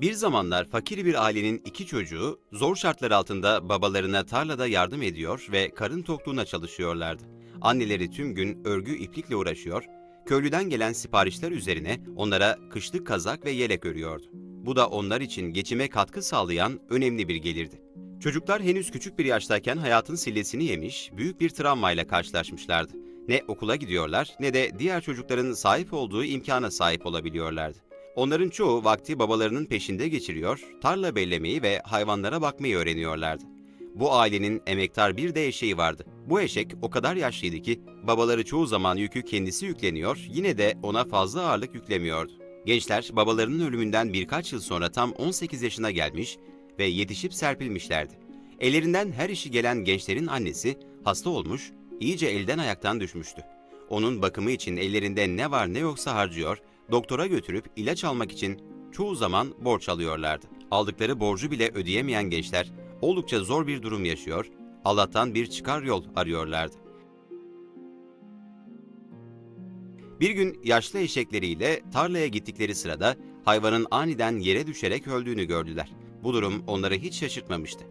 Bir zamanlar fakir bir ailenin iki çocuğu zor şartlar altında babalarına tarlada yardım ediyor ve karın tokluğuna çalışıyorlardı. Anneleri tüm gün örgü iplikle uğraşıyor, köylüden gelen siparişler üzerine onlara kışlık kazak ve yelek örüyordu. Bu da onlar için geçime katkı sağlayan önemli bir gelirdi. Çocuklar henüz küçük bir yaştayken hayatın sillesini yemiş, büyük bir travmayla karşılaşmışlardı. Ne okula gidiyorlar ne de diğer çocukların sahip olduğu imkana sahip olabiliyorlardı. Onların çoğu vakti babalarının peşinde geçiriyor, tarla bellemeyi ve hayvanlara bakmayı öğreniyorlardı. Bu ailenin emektar bir de eşeği vardı. Bu eşek o kadar yaşlıydı ki babaları çoğu zaman yükü kendisi yükleniyor, yine de ona fazla ağırlık yüklemiyordu. Gençler babalarının ölümünden birkaç yıl sonra tam 18 yaşına gelmiş ve yetişip serpilmişlerdi. Ellerinden her işi gelen gençlerin annesi hasta olmuş, iyice elden ayaktan düşmüştü. Onun bakımı için ellerinde ne var ne yoksa harcıyor, doktora götürüp ilaç almak için çoğu zaman borç alıyorlardı. Aldıkları borcu bile ödeyemeyen gençler oldukça zor bir durum yaşıyor, Allah'tan bir çıkar yol arıyorlardı. Bir gün yaşlı eşekleriyle tarlaya gittikleri sırada hayvanın aniden yere düşerek öldüğünü gördüler. Bu durum onları hiç şaşırtmamıştı.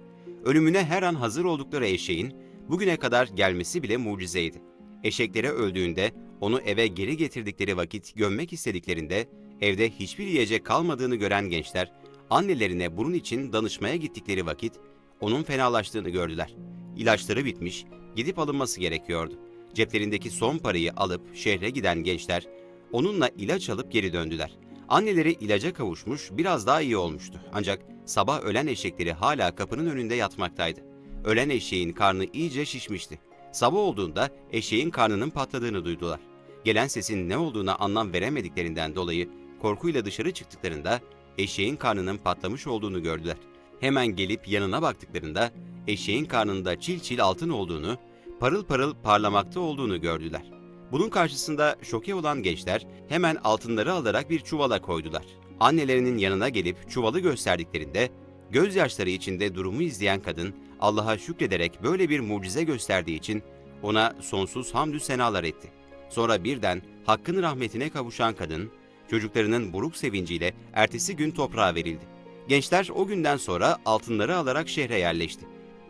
Ölümüne her an hazır oldukları eşeğin bugüne kadar gelmesi bile mucizeydi. Eşekleri öldüğünde onu eve geri getirdikleri vakit gömmek istediklerinde evde hiçbir yiyecek kalmadığını gören gençler annelerine bunun için danışmaya gittikleri vakit onun fenalaştığını gördüler. İlaçları bitmiş, gidip alınması gerekiyordu. Ceplerindeki son parayı alıp şehre giden gençler onunla ilaç alıp geri döndüler. Anneleri ilaca kavuşmuş, biraz daha iyi olmuştu. Ancak sabah ölen eşekleri hala kapının önünde yatmaktaydı. Ölen eşeğin karnı iyice şişmişti. Sabah olduğunda eşeğin karnının patladığını duydular. Gelen sesin ne olduğuna anlam veremediklerinden dolayı korkuyla dışarı çıktıklarında eşeğin karnının patlamış olduğunu gördüler. Hemen gelip yanına baktıklarında eşeğin karnında çil çil altın olduğunu, parıl parıl parlamakta olduğunu gördüler. Bunun karşısında şoke olan gençler hemen altınları alarak bir çuvala koydular. Annelerinin yanına gelip çuvalı gösterdiklerinde gözyaşları içinde durumu izleyen kadın Allah'a şükrederek böyle bir mucize gösterdiği için ona sonsuz hamdü senalar etti. Sonra birden hakkın rahmetine kavuşan kadın çocuklarının buruk sevinciyle ertesi gün toprağa verildi. Gençler o günden sonra altınları alarak şehre yerleşti.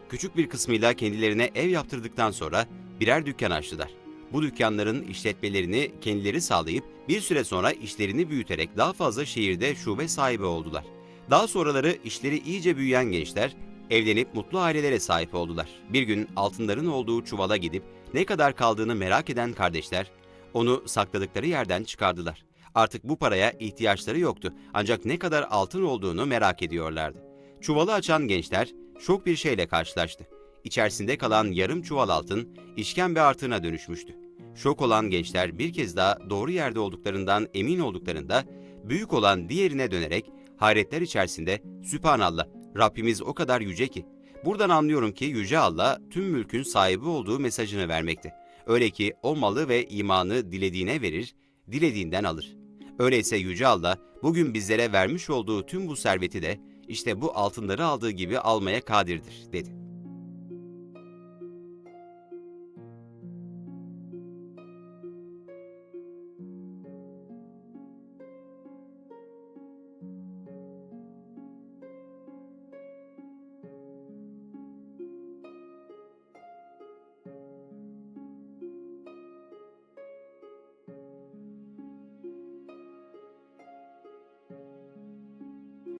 Küçük bir kısmıyla kendilerine ev yaptırdıktan sonra birer dükkan açtılar. Bu dükkanların işletmelerini kendileri sağlayıp bir süre sonra işlerini büyüterek daha fazla şehirde şube sahibi oldular. Daha sonraları işleri iyice büyüyen gençler evlenip mutlu ailelere sahip oldular. Bir gün altınların olduğu çuvala gidip ne kadar kaldığını merak eden kardeşler onu sakladıkları yerden çıkardılar. Artık bu paraya ihtiyaçları yoktu ancak ne kadar altın olduğunu merak ediyorlardı. Çuvalı açan gençler şok bir şeyle karşılaştı. İçerisinde kalan yarım çuval altın işkembe artığına dönüşmüştü. Şok olan gençler bir kez daha doğru yerde olduklarından emin olduklarında büyük olan diğerine dönerek hayretler içerisinde Sübhanallah Rabbimiz o kadar yüce ki. Buradan anlıyorum ki Yüce Allah tüm mülkün sahibi olduğu mesajını vermekte. Öyle ki o malı ve imanı dilediğine verir, dilediğinden alır. Öyleyse Yüce Allah bugün bizlere vermiş olduğu tüm bu serveti de işte bu altınları aldığı gibi almaya kadirdir dedi.